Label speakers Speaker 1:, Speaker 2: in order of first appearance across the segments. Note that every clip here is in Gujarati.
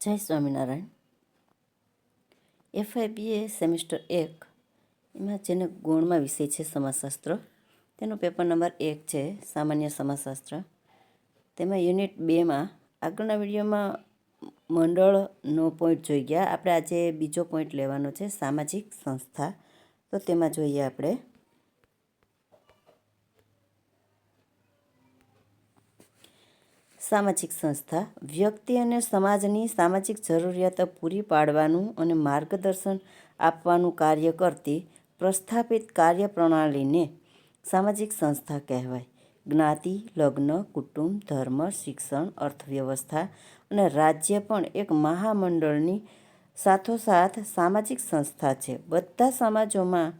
Speaker 1: જય સ્વામિનારાયણ. એફઆઈબીએ સેમિસ્ટર એક, એમાં જેને ગુણમાં વિષય છે સમાજશાસ્ત્ર, તેનો પેપર નંબર એક છે સામાન્ય સમાજશાસ્ત્ર. તેમાં યુનિટ બેમાં આગળના વિડીયોમાં મંડળનો પોઈન્ટ જોઈ ગયા. આપણે આજે બીજો પોઈન્ટ લેવાનો છે સામાજિક સંસ્થા. તો તેમાં જોઈએ આપણે સામાજિક સંસ્થા, વ્યક્તિ અને સમાજની સામાજિક જરૂરિયાતો પૂરી પાડવાનું અને માર્ગદર્શન આપવાનું કાર્ય કરતી પ્રસ્થાપિત કાર્યપ્રણાલીને સામાજિક સંસ્થા કહેવાય. જ્ઞાતિ, લગ્ન, કુટુંબ, ધર્મ, શિક્ષણ, અર્થવ્યવસ્થા અને રાજ્ય પણ એક મહામંડળની સાથોસાથ સામાજિક સંસ્થા છે. બધા સમાજોમાં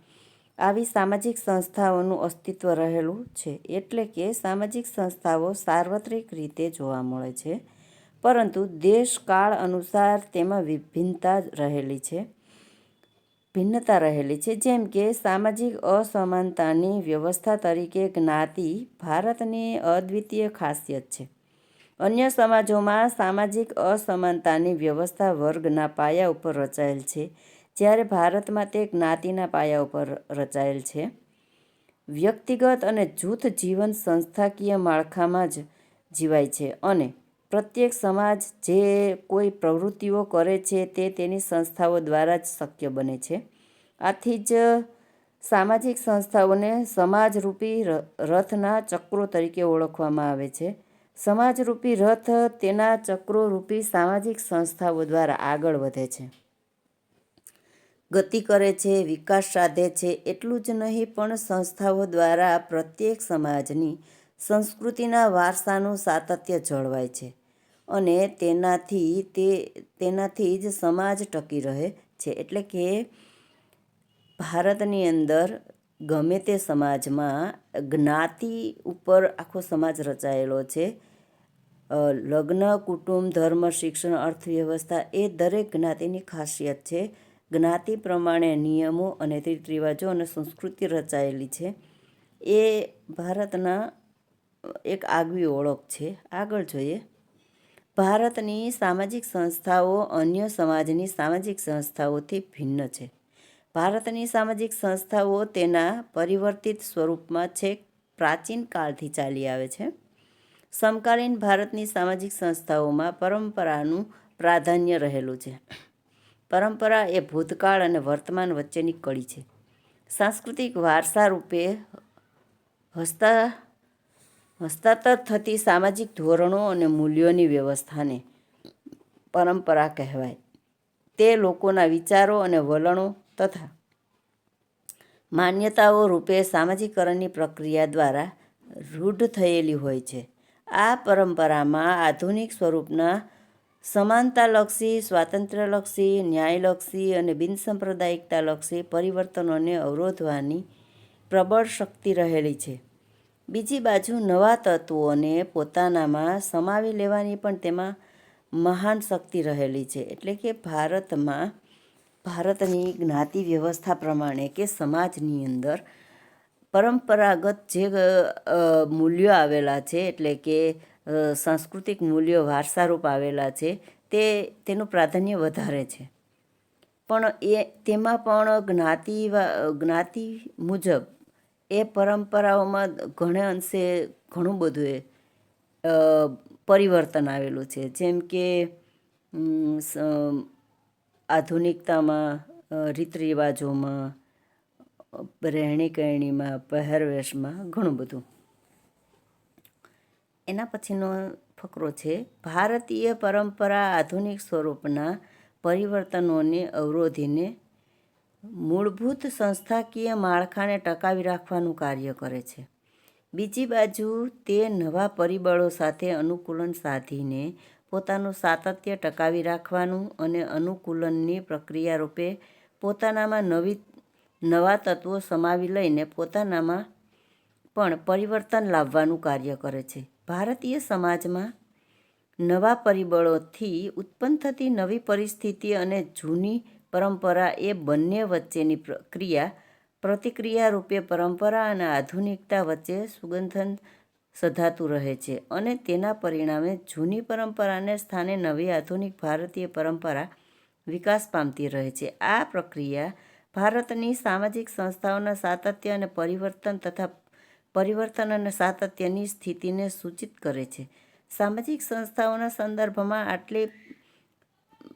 Speaker 1: આવી સામાજિક સંસ્થાઓનું અસ્તિત્વ રહેલું છે. એટલે કે સામાજિક સંસ્થાઓ સાર્વત્રિક રીતે જોવા મળે છે. પરંતુ દેશ કાળ અનુસાર તેમાં વિભિન્નતા રહેલી છે. ભિન્નતા રહેલી છે. જેમ કે સામાજિક અસમાનતાની વ્યવસ્થા તરીકે જ્ઞાતિ ભારતની અદ્વિતીય ખાસિયત છે. અન્ય સમાજોમાં સામાજિક અસમાનતાની વ્યવસ્થા વર્ગના પાયા ઉપર રચાયેલ છે. જ્યારે ભારતમાં તે જ્ઞાતિના પાયા ઉપર રચાયેલ છે. વ્યક્તિગત અને જૂથ જીવન સંસ્થાકીય માળખામાં જ જીવાય છે અને પ્રત્યેક સમાજ જે કોઈ પ્રવૃત્તિઓ કરે છે તે તેની સંસ્થાઓ દ્વારા જ શક્ય બને છે. આથી જ સામાજિક સંસ્થાઓને સમાજરૂપી રથના ચક્રો તરીકે ઓળખવામાં આવે છે. સમાજરૂપી રથ તેના ચક્રોરૂપી સામાજિક સંસ્થાઓ દ્વારા આગળ વધે છે. ગતિ કરે છે, વિકાસ સાધે છે, એટલું જ નહીં, પણ સંસ્થાઓ દ્વારા પ્રત્યેક સમાજની સંસ્કૃતિના વારસાનું સાતત્ય જળવાય છે અને તેનાથી તે, તેનાથી જ સમાજ ટકી રહે છે. એટલે કે ભારતની અંદર ગમે તે સમાજમાં જ્ઞાતિ ઉપર આખો સમાજ રચાયેલો છે. લગ્ન, કુટુંબ, ધર્મ, શિક્ષણ, અર્થવ્યવસ્થા એ દરેક જ્ઞાતિની ખાસિયત છે. જ્ઞાતિ પ્રમાણે નિયમો અને રીત રિવાજો અને સંસ્કૃતિ રચાયેલી છે. એ ભારતના એક આગવી ઓળખ છે. આગળ જોઈએ. ભારતની સામાજિક સંસ્થાઓ અન્ય સમાજની સામાજિક સંસ્થાઓથી ભિન્ન છે. ભારતની સામાજિક સંસ્થાઓ તેના પરિવર્તિત સ્વરૂપમાં છેક પ્રાચીન કાળથી ચાલી આવે છે. સમકાલીન ભારતની સામાજિક સંસ્થાઓમાં પરંપરાનું પ્રાધાન્ય રહેલું છે. પરંપરા એ ભૂતકાળ અને વર્તમાન વચ્ચેની કડી છે. સાંસ્કૃતિક વારસા રૂપે હસ્તા, હસ્તાંતર થતી સામાજિક ધોરણો અને મૂલ્યોની વ્યવસ્થાને પરંપરા કહેવાય. તે લોકોના વિચારો અને વલણો તથા માન્યતાઓ રૂપે સામાજિકરણની પ્રક્રિયા દ્વારા રૂઢ થયેલી હોય છે. આ પરંપરામાં આધુનિક સ્વરૂપના સમાનતાલક્ષી સ્વાતંત્ર્યલક્ષી ન્યાયલક્ષી અને બિનસાંપ્રદાયિકતાલક્ષી પરિવર્તનોને અવરોધવાની પ્રબળ શક્તિ રહેલી છે. બીજી બાજુ નવા તત્વોને પોતાનામાં સમાવી લેવાની પણ તેમાં મહાન શક્તિ રહેલી છે. એટલે કે ભારતમાં, ભારતની જ્ઞાતિ વ્યવસ્થા પ્રમાણે કે સમાજની અંદર પરંપરાગત જે મૂલ્યો આવેલા છે, એટલે કે સાંસ્કૃતિક મૂલ્યો વારસારૂપ આવેલા છે, તે, તેનું પ્રાધાન્ય વધારે છે. પણ એ, તેમાં પણ જ્ઞાતિ જ્ઞાતિ મુજબ એ પરંપરાઓમાં ઘણે અંશે ઘણું બધું એ પરિવર્તન આવેલું છે. જેમ કે આધુનિકતામાં રીત રિવાજોમાં રહેણી કહેણીમાં પહેરવેશમાં ઘણું બધું. એના પછીનો ફકરો છે, ભારતીય પરંપરા આધુનિક સ્વરૂપના પરિવર્તનોને અવરોધીને મૂળભૂત સંસ્થાકીય માળખાને ટકાવી રાખવાનું કાર્ય કરે છે. બીજી બાજુ, તે નવા પરિબળો સાથે અનુકૂલન સાધીને પોતાનું સાતત્ય ટકાવી રાખવાનું અને અનુકૂલનની પ્રક્રિયા રૂપે પોતાનામાં નવી, નવા તત્વો સમાવી લઈને પોતાનામાં પણ પરિવર્તન લાવવાનું કાર્ય કરે છે. ભારતીય સમાજમાં નવા પરિબળોથી ઉત્પન્ન થતી નવી પરિસ્થિતિ અને જૂની પરંપરા એ બંને વચ્ચેની પ્રક્રિયા, પ્રતિક્રિયા રૂપે પરંપરા અને આધુનિકતા વચ્ચે સુગંધન સધાતું રહે છે અને તેના પરિણામે જૂની પરંપરાને સ્થાને નવી આધુનિક ભારતીય પરંપરા વિકાસ પામતી રહે છે. આ પ્રક્રિયા ભારતની સામાજિક સંસ્થાઓના સાતત્ય અને પરિવર્તન તથા પરિવર્તન અને સાતત્યની સ્થિતિને સૂચિત કરે છે. સામાજિક સંસ્થાઓના સંદર્ભમાં આટલી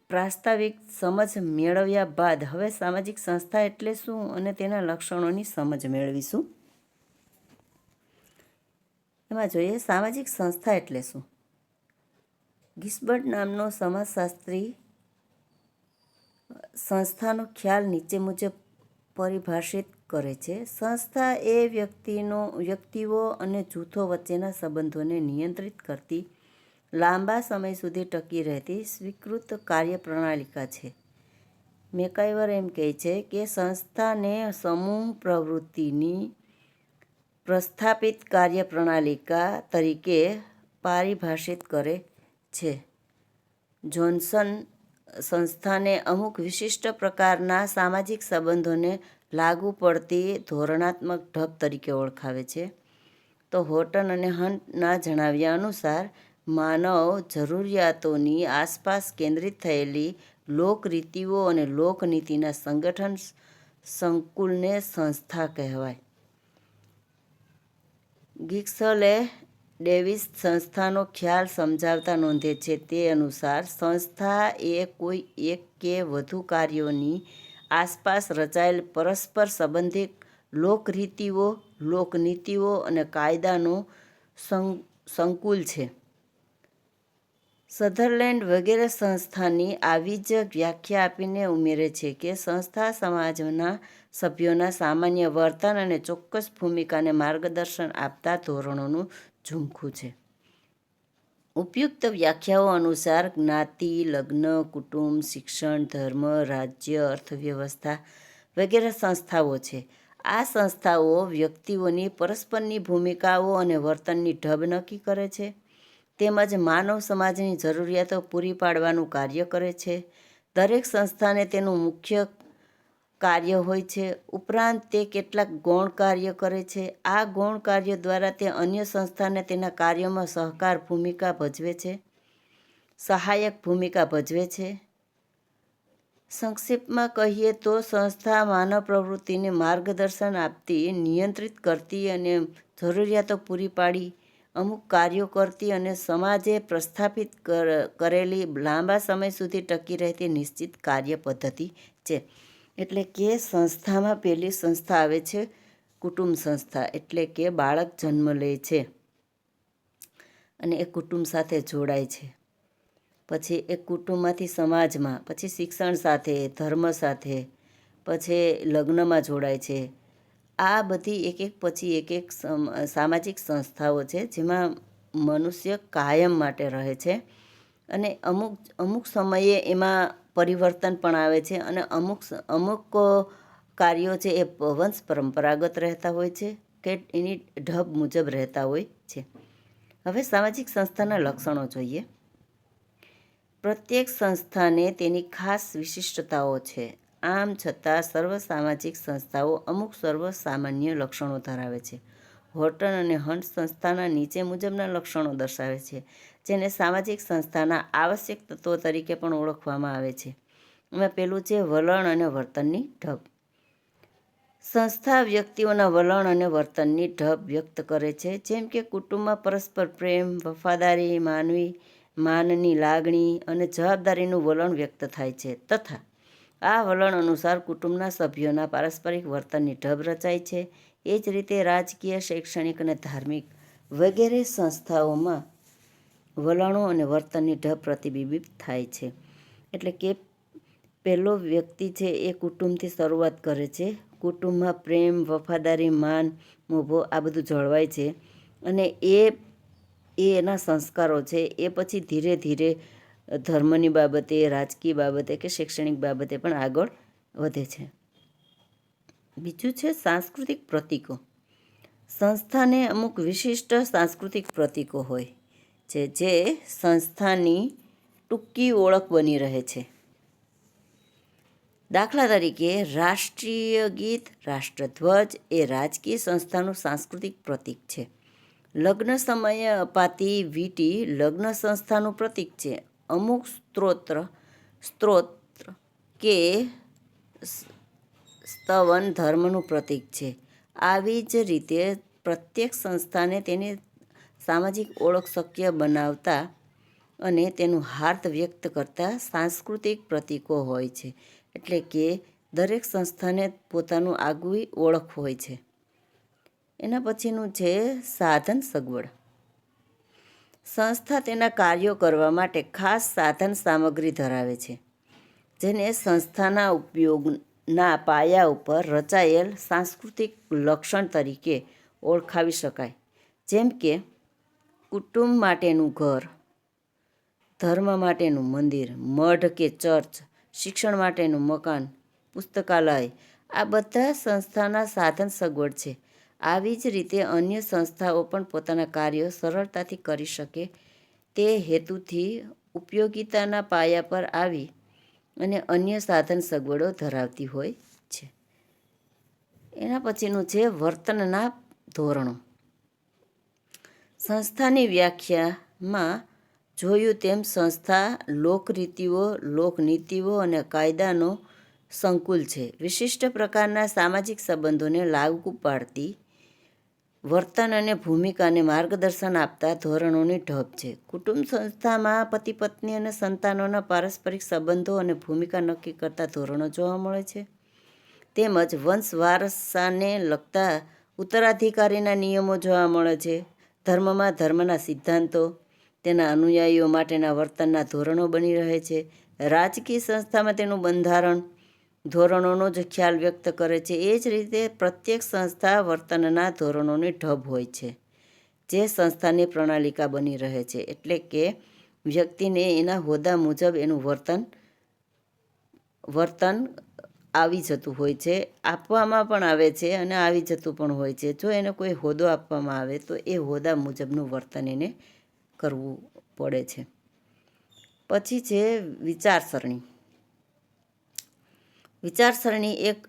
Speaker 1: પ્રાસ્તાવિક સમજ મેળવ્યા બાદ હવે સામાજિક સંસ્થા એટલે શું અને તેના લક્ષણોની સમજ મેળવીશું? એમાં જોઈએ સામાજિક સંસ્થા એટલે શું? ગિસ્બર્ટ નામનો સમાજશાસ્ત્રી સંસ્થાનો ખ્યાલ નીચે મુજબ પરિભાષિત કરે છે. સંસ્થા એ વ્યક્તિનો, વ્યક્તિઓ અને જૂથો વચ્ચેના સંબંધોને નિયંત્રિત કરતી, લાંબા સમય સુધી ટકી રહેતી સ્વીકૃત કાર્યપ્રણાલિકા છે. મેકાઈવર એમ કહે છે કે સંસ્થાને સમૂહ પ્રવૃત્તિની પ્રસ્થાપિત કાર્યપ્રણાલિકા તરીકે પારિભાષિત કરે છે. જોન્સન સંસ્થાને અમુક વિશિષ્ટ પ્રકારના સામાજિક સંબંધોને લાગુ પડતી ધોરણાત્મક ઢબ તરીકે ઓળખાવે છે. તો હોટન અને હન્ટના જણાવ્યા અનુસાર, માનવ જરૂરિયાતોની આસપાસ કેન્દ્રિત થયેલી લોકરીતિઓ અને લોકનીતિના સંગઠન સંકુલને સંસ્થા કહેવાય. ગિક્સલે ડેવિસ સંસ્થાનો ખ્યાલ સમજાવતા નોંધે છે તે અનુસાર, સંસ્થા એ કોઈ એક કે વધુ કાર્યોની આસપાસ રચાયેલ પરસ્પર સંબંધિત લોકરીતિઓ, લોકનીતિઓ અને કાયદાનો સંકુલ છે. સધરલેન્ડ વગેરે સંસ્થાની આવી જ વ્યાખ્યા આપીને ઉમેરે છે કે સંસ્થા સમાજના સભ્યોના સામાન્ય વર્તન અને ચોક્કસ ભૂમિકાને માર્ગદર્શન આપતા ધોરણોનું ઝુમખું છે. ઉપયુક્ત વ્યાખ્યાઓ અનુસાર જ્ઞાતિ, લગ્ન, કુટુંબ, શિક્ષણ, ધર્મ, રાજ્ય, અર્થવ્યવસ્થા વગેરે સંસ્થાઓ છે. આ સંસ્થાઓ વ્યક્તિઓની પરસ્પરની ભૂમિકાઓ અને વર્તનની ઢબ નક્કી કરે છે. તેમજ માનવ સમાજની જરૂરિયાતો પૂરી પાડવાનું કાર્ય કરે છે. દરેક સંસ્થાને તેનું મુખ્ય કાર્ય હોય છે. ઉપરાંત તે કેટલાક ગૌણ કાર્ય કરે છે. આ ગૌણ કાર્ય દ્વારા તે અન્ય સંસ્થાને તેના કાર્યોમાં સહકાર ભૂમિકા ભજવે છે. સહાયક ભૂમિકા ભજવે છે. સંક્ષિપ્તમાં કહીએ તો સંસ્થા માનવ પ્રવૃત્તિને માર્ગદર્શન આપતી, નિયંત્રિત કરતી અને જરૂરિયાતો પૂરી પાડી, અમુક કાર્યો કરતી અને સમાજે પ્રસ્થાપિત કરેલી લાંબા સમય સુધી ટકી રહેતી નિશ્ચિત કાર્ય પદ્ધતિ છે. એટલે કે સંસ્થામાં પહેલી સંસ્થા આવે છે કુટુંબ સંસ્થા, એટલે કે બાળક જન્મ લે છે અને એ કુટુંબ સાથે જોડાય છે. પછી એ કુટુંબમાંથી સમાજમાં, પછી શિક્ષણ સાથે, ધર્મ સાથે, પછી લગ્નમાં જોડાય છે. આ બધી એક એક, પછી એક એક સામાજિક સંસ્થાઓ છે જેમાં મનુષ્ય કાયમ માટે રહે છે. અને અમુક અમુક સમયે એમાં પરિવર્તન પણ આવે છે અને અમુક અમુક કાર્યો છે એ વંશ પરંપરાગત રહેતા હોય છે કે એની ઢબ મુજબ રહેતા હોય છે. હવે સામાજિક સંસ્થાના લક્ષણો જોઈએ. પ્રત્યેક સંસ્થાને તેની ખાસ વિશિષ્ટતાઓ છે. આમ છતાં સર્વ સામાજિક સંસ્થાઓ અમુક સર્વ સામાન્ય લક્ષણો ધરાવે છે. હોર્ટન અને હન્ટ સંસ્થાના નીચે મુજબના લક્ષણો દર્શાવે છે. જેને સામાજિક સંસ્થાના આવશ્યક તત્વો તરીકે પણ ઓળખવામાં આવે છે. એમાં પેલું છે વલણ અને વર્તનની ઢબ. સંસ્થા વ્યક્તિઓના વલણ અને વર્તનની ઢબ વ્યક્ત કરે છે. જેમ કે કુટુંબમાં પરસ્પર પ્રેમ, વફાદારી, માનવી, માનની લાગણી અને જવાબદારીનું વલણ વ્યક્ત થાય છે. તથા આ વલણ અનુસાર કુટુંબના સભ્યોના પારસ્પરિક વર્તનની ઢબ રચાય છે. એ જ રીતે રાજકીય, શૈક્ષણિક અને ધાર્મિક વગેરે સંસ્થાઓમાં વલણો અને વર્તનની ઢબ પ્રતિબિંબિત થાય છે. એટલે કે પહેલો વ્યક્તિ છે એ કુટુંબથી શરૂઆત કરે છે. કુટુંબમાં પ્રેમ, વફાદારી, માન, મોભો આ બધું જળવાય છે. અને એ એ એના સંસ્કારો છે. એ પછી ધીરે ધીરે ધર્મની બાબતે, રાજકીય બાબતે કે શૈક્ષણિક બાબતે પણ આગળ વધે છે. બીજું છે સાંસ્કૃતિક પ્રતીકો. સંસ્થાને અમુક વિશિષ્ટ સાંસ્કૃતિક પ્રતીકો હોય. છે જે સંસ્થાની ટૂંકી ઓળખ બની રહે છે. દાખલા તરીકે રાષ્ટ્રીય ગીત, રાષ્ટ્રધ્વજ એ રાજકીય સંસ્થાનું સાંસ્કૃતિક પ્રતીક છે. લગ્ન સમયે અપાતી વીટી લગ્ન સંસ્થાનું પ્રતીક છે. અમુક સ્ત્રોત્ર સ્ત્રોત કે સ્તવન ધર્મનું પ્રતીક છે. આવી જ રીતે પ્રત્યેક સંસ્થાને તેની સામાજિક ઓળખ શક્ય બનાવતા અને તેનું હાર્દ વ્યક્ત કરતા સાંસ્કૃતિક પ્રતીકો હોય છે. એટલે કે દરેક સંસ્થાને પોતાનું આગવી ઓળખ હોય છે. એના પછીનું છે સાધન સગવડ. સંસ્થા તેના કાર્યો કરવા માટે ખાસ સાધન સામગ્રી ધરાવે છે, જેને સંસ્થાના ઉપયોગના પાયા ઉપર રચાયેલ સાંસ્કૃતિક લક્ષણ તરીકે ઓળખાવી શકાય. જેમ કે કુટુંબ માટેનું ઘર, ધર્મ માટેનું મંદિર, મઢ કે ચર્ચ, શિક્ષણ માટેનું મકાન, પુસ્તકાલય, આ બધા સંસ્થાના સાધન સગવડ છે. આવી જ રીતે અન્ય સંસ્થાઓ પણ પોતાના કાર્યો સરળતાથી કરી શકે તે હેતુથી ઉપયોગિતાના પાયા પર આવી અને અન્ય સાધન સગવડો ધરાવતી હોય છે. એના પછીનું છે વર્તનના ધોરણો. સંસ્થાની વ્યાખ્યામાં જોયું તેમ સંસ્થા લોકરીતિઓ, લોકનીતિઓ અને કાયદાનો સંકુલ છે. વિશિષ્ટ પ્રકારના સામાજિક સંબંધોને લાગુ પાડતી વર્તન અને ભૂમિકાને માર્ગદર્શન આપતા ધોરણોની ઢબ છે. કુટુંબ સંસ્થામાં પતિ, પત્ની અને સંતાનોના પારસ્પરિક સંબંધો અને ભૂમિકા નક્કી કરતા ધોરણો જોવા મળે છે. તેમજ વંશ વારસાને લગતા ઉત્તરાધિકારીના નિયમો જોવા મળે છે. ધર્મમાં ધર્મના સિદ્ધાંતો, તેના અનુયાયીઓ માટેના વર્તનના ધોરણો બની રહે છે. રાજકીય સંસ્થામાં તેનું બંધારણ ધોરણોનો જ ખ્યાલ વ્યક્ત કરે છે. એ જ રીતે પ્રત્યેક સંસ્થા વર્તનના ધોરણોની ઢબ હોય છે, જે સંસ્થાની પ્રણાલિકા બની રહે છે. એટલે કે વ્યક્તિને એના હોદ્દા મુજબ એનું વર્તન વર્તન આવી જતું હોય છે, આપવામાં પણ આવે છે અને આવી જતું પણ હોય છે. જો એને કોઈ હોદ્દો આપવામાં આવે, તો એ હોદ્દા મુજબનું વર્તન એને કરવું પડે છે. પછી છે વિચારસરણી. વિચારસરણી એક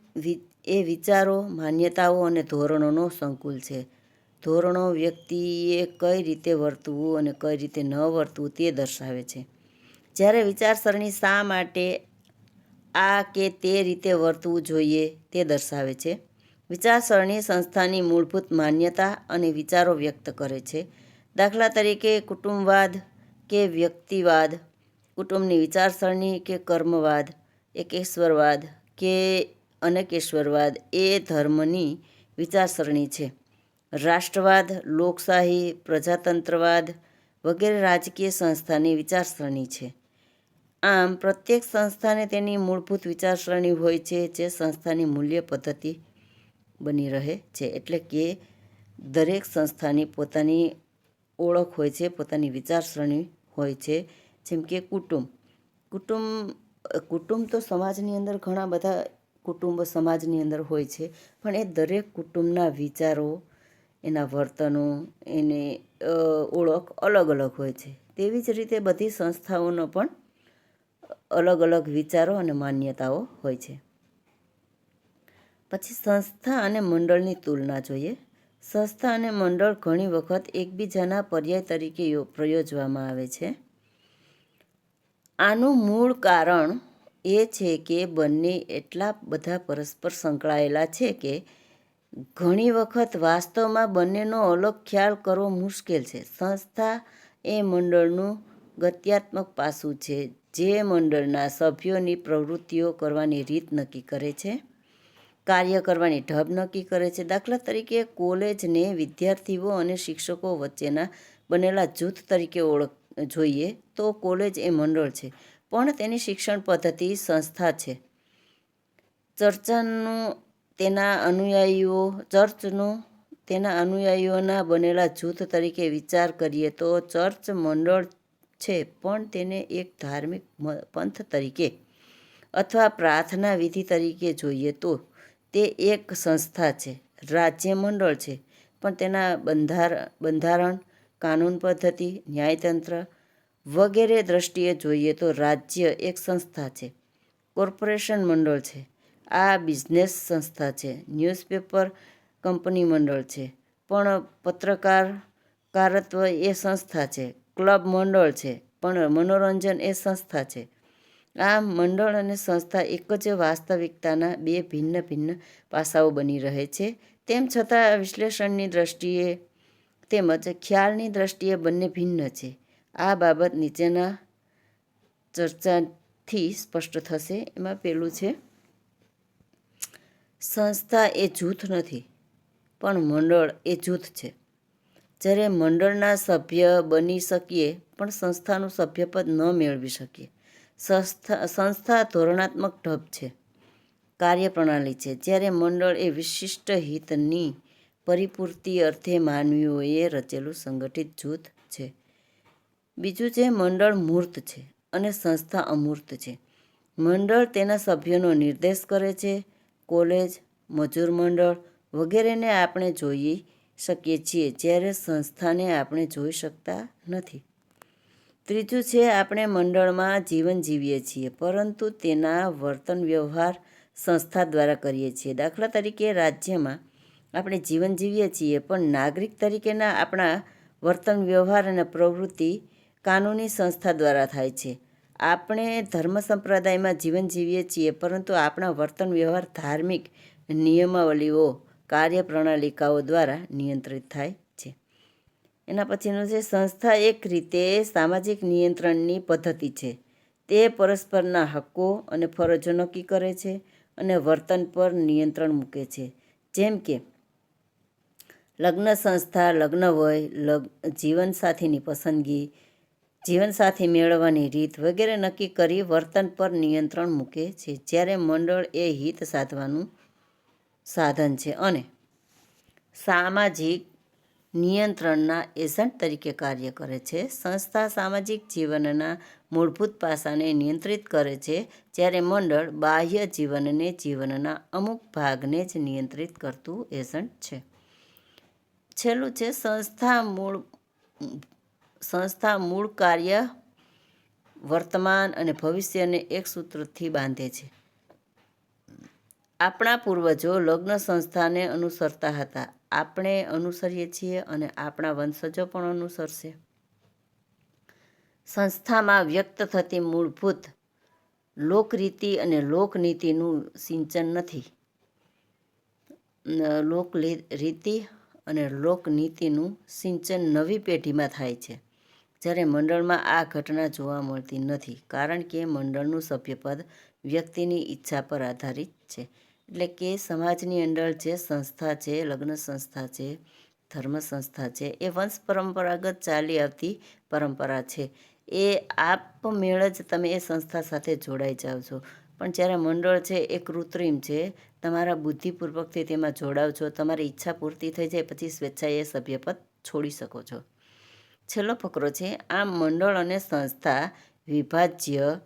Speaker 1: એ વિચારો, માન્યતાઓ અને ધોરણોનો સંકુલ છે. ધોરણો વ્યક્તિએ કઈ રીતે વર્તવું અને કઈ રીતે ન વર્તવું તે દર્શાવે છે. જ્યારે વિચારસરણી શા માટે આ કે તે રીતે વર્તવું જોઈએ તે દર્શાવે છે. વિચારસરણી સંસ્થાની મૂળભૂત માન્યતા અને વિચારો વ્યક્ત કરે છે. દાખલા તરીકે કુટુંબવાદ કે વ્યક્તિવાદ, કુટુંબની વિચારસરણી કે કર્મવાદ, એકેશ્વરવાદ કે અનેકેશ્વરવાદ એ ધર્મની વિચારસરણી છે. રાષ્ટ્રવાદ, લોકશાહી, પ્રજાતંત્રવાદ વગેરે રાજકીય સંસ્થાની વિચારસરણી છે. આમ, પ્રત્યેક સંસ્થાને તેની મૂળભૂત વિચારસરણી હોય છે, જે સંસ્થાની મૂલ્ય પદ્ધતિ બની રહે છે. એટલે કે દરેક સંસ્થાની પોતાની ઓળખ હોય છે, પોતાની વિચારસરણી હોય છે. જેમ કે કુટુંબ. કુટુંબ કુટુંબ તો સમાજની અંદર ઘણા બધા કુટુંબ સમાજની અંદર હોય છે, પણ એ દરેક કુટુંબના વિચારો, એના વર્તનો, એને ઓળખ અલગ અલગ હોય છે. તેવી જ રીતે બધી સંસ્થાઓનો પણ અલગ અલગ વિચારો અને માન્યતાઓ હોય છે. પછી સંસ્થા અને મંડળની તુલના જોઈએ. સંસ્થા અને મંડળ ઘણી વખત એકબીજાના પર્યાય તરીકે પ્રયોજવામાં આવે છે. આનું મૂળ કારણ એ છે કે બંને એટલા બધા પરસ્પર સંકળાયેલા છે કે ઘણી વખત વાસ્તવમાં બંનેનો અલગ ખ્યાલ કરવો મુશ્કેલ છે. સંસ્થા એ મંડળનું ગત્યાત્મક પાસું છે જે મંડળના સભ્યોની પ્રવૃત્તિઓ કરવાની રીત નક્કી કરે છે, કાર્ય કરવાની ઢબ નક્કી કરે છે. દાખલા તરીકે કોલેજને વિદ્યાર્થીઓ અને શિક્ષકો વચ્ચેના બનેલા જૂથ તરીકે ઓળખ, જોઈએ તો કોલેજ એ મંડળ છે, પણ તેની શિક્ષણ પદ્ધતિ સંસ્થા છે. ચર્ચાનું તેના અનુયાયીઓ, ચર્ચનું તેના અનુયાયીઓના બનેલા જૂથ તરીકે વિચાર કરીએ તો ચર્ચ મંડળ છે, પણ તેને એક ધાર્મિક પંથ તરીકે અથવા પ્રાર્થના વિધિ તરીકે જોઈએ તો તે એક સંસ્થા છે રાજ્ય મંડળ છે, પણ તેના બંધાર, બંધારણ, કાનૂન પદ્ધતિ, ન્યાયતંત્ર વગેરે દ્રષ્ટિએ જોઈએ તો રાજ્ય એક સંસ્થા છે, કોર્પોરેશન મંડળ છે, આ બિઝનેસ સંસ્થા છે, ન્યૂઝપેપર કંપની મંડળ છે, પણ પત્રકાર, કારત્વ એ સંસ્થા છે ક્લબ મંડળ છે, પણ મનોરંજન એ સંસ્થા છે. આ મંડળ અને સંસ્થા એક જ વાસ્તવિકતાના બે ભિન્ન ભિન્ન પાસાઓ બની રહે છે. તેમ છતાં વિશ્લેષણની દ્રષ્ટિએ તેમજ ખ્યાલની દ્રષ્ટિએ બંને ભિન્ન છે. આ બાબત નીચેના ચર્ચાથી સ્પષ્ટ થશે. એમાં પેલું છે, સંસ્થા એ જૂથ નથી, પણ મંડળ એ જૂથ છે. જ્યારે મંડળના સભ્ય બની શકીએ, પણ સંસ્થાનું સભ્યપદ ન મેળવી શકીએ. સંસ્થા સંસ્થા ધોરણાત્મક ઢબ છે, કાર્યપ્રણાલી છે. જ્યારે મંડળ એ વિશિષ્ટ હિતની પરિપૂર્તિ અર્થે માનવીઓએ રચેલું સંગઠિત જૂથ છે. બીજું છે, મંડળ મૂર્ત છે અને સંસ્થા અમૂર્ત છે. મંડળ તેના સભ્યોનો નિર્દેશ કરે છે. કોલેજ, મજૂર મંડળ વગેરેને આપણે જોઈ શકીએ છીએ, જ્યારે સંસ્થાને આપણે જોઈ શકતા નથી. ત્રીજું છે, આપણે મંડળમાં જીવન જીવીએ છીએ, પરંતુ તેના વર્તન વ્યવહાર સંસ્થા દ્વારા કરીએ છીએ. દાખલા તરીકે, રાજ્યમાં આપણે જીવન જીવીએ છીએ, પણ નાગરિક તરીકેના આપણા વર્તન વ્યવહાર અને પ્રવૃત્તિ કાનૂની સંસ્થા દ્વારા થાય છે. આપણે ધર્મ સંપ્રદાયમાં જીવન જીવીએ છીએ, પરંતુ આપણા વર્તન વ્યવહાર ધાર્મિક નિયમાવલીઓ કાર્યપ્રણાલિકાઓ દ્વારા નિયંત્રિત થાય છે. એના પછીનું છે, સંસ્થા એક રીતે સામાજિક નિયંત્રણની પદ્ધતિ છે. તે પરસ્પરના હક્કો અને ફરજો નક્કી કરે છે અને વર્તન પર નિયંત્રણ મૂકે છે. જેમ કે, લગ્ન સંસ્થા, લગ્ન વય જીવનસાથીની પસંદગી જીવનસાથી મેળવવાની રીત વગેરે નક્કી કરી વર્તન પર નિયંત્રણ મૂકે છે. જ્યારે મંડળ એ હિત સાધવાનું સાધન છે અને સામાજિક નિયંત્રણના એજન્ટ તરીકે કાર્ય કરે છે. સંસ્થા સામાજિક જીવનના મૂળભૂત પાસાને નિયંત્રિત કરે છે, જ્યારે મંડળ બાહ્ય જીવનને જીવનના અમુક ભાગને જ નિયંત્રિત કરતું એજન્ટ છે. છેલ્લું છે, સંસ્થા મૂળ સંસ્થા મૂળ કાર્ય વર્તમાન અને ભવિષ્યને એક સૂત્રથી બાંધે છે. આપણા પૂર્વજો લગ્ન સંસ્થાને અનુસરતા હતા. આપણે અનુસરીએ છીએ અને આપણા વંશજો પણ અનુસરશે. સંસ્થામાં વ્યક્ત થતી મૂળભૂત લોકરીતિ અને લોકનીતિનું સિંચન નથી. લોક રીતિ અને લોકનીતિનું સિંચન નવી પેઢીમાં થાય છે. જ્યારે મંડળમાં આ ઘટના જોવા મળતી નથી, કારણ કે મંડળનું સભ્યપદ વ્યક્તિની ઈચ્છા પર આધારિત છે. એટલે કે સમાજની અંદર જે સંસ્થા છે, લગ્ન સંસ્થા છે, ધર્મ સંસ્થા છે, એ વંશ પરંપરાગત ચાલી આવતી પરંપરા છે. એ આપમેળ જ તમે એ સંસ્થા સાથે જોડાઈ જાઓ છો. પણ જ્યારે મંડળ છે, એ કૃત્રિમ છે, તમારા બુદ્ધિપૂર્વકથી તેમાં જોડાવ છો, તમારી ઈચ્છા પૂર્તિ થઈ જાય, પછી સ્વેચ્છાએ સભ્યપદ છોડી શકો છો. છેલ્લો ફકરો છે, આ મંડળ અને સંસ્થા વિભાજ્ય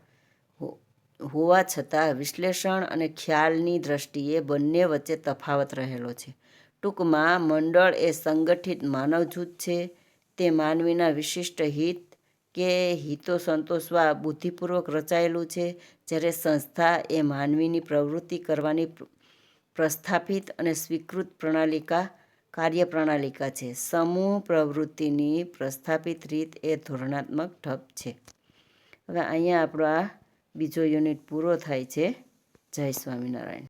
Speaker 1: હોવા છતાં વિશ્લેષણ અને ખ્યાલની દ્રષ્ટિએ બંને વચ્ચે તફાવત રહેલો છે. ટૂંકમાં, મંડળ એ સંગઠિત માનવ જૂથ છે. તે માનવીના વિશિષ્ટ હિત કે હિતો સંતોષવા બુદ્ધિપૂર્વક રચાયેલું છે, જ્યારે સંસ્થા એ માનવીની પ્રવૃત્તિ કરવાની પ્રસ્થાપિત અને સ્વીકૃત પ્રણાલિકા, કાર્યપ્રણાલિકા છે. સમૂહ પ્રવૃત્તિની પ્રસ્થાપિત રીત એ ધોરણાત્મક ઢબ છે. હવે અહીંયા આપણો બીજો યુનિટ પૂરો થાય છે. જય સ્વામિનારાયણ.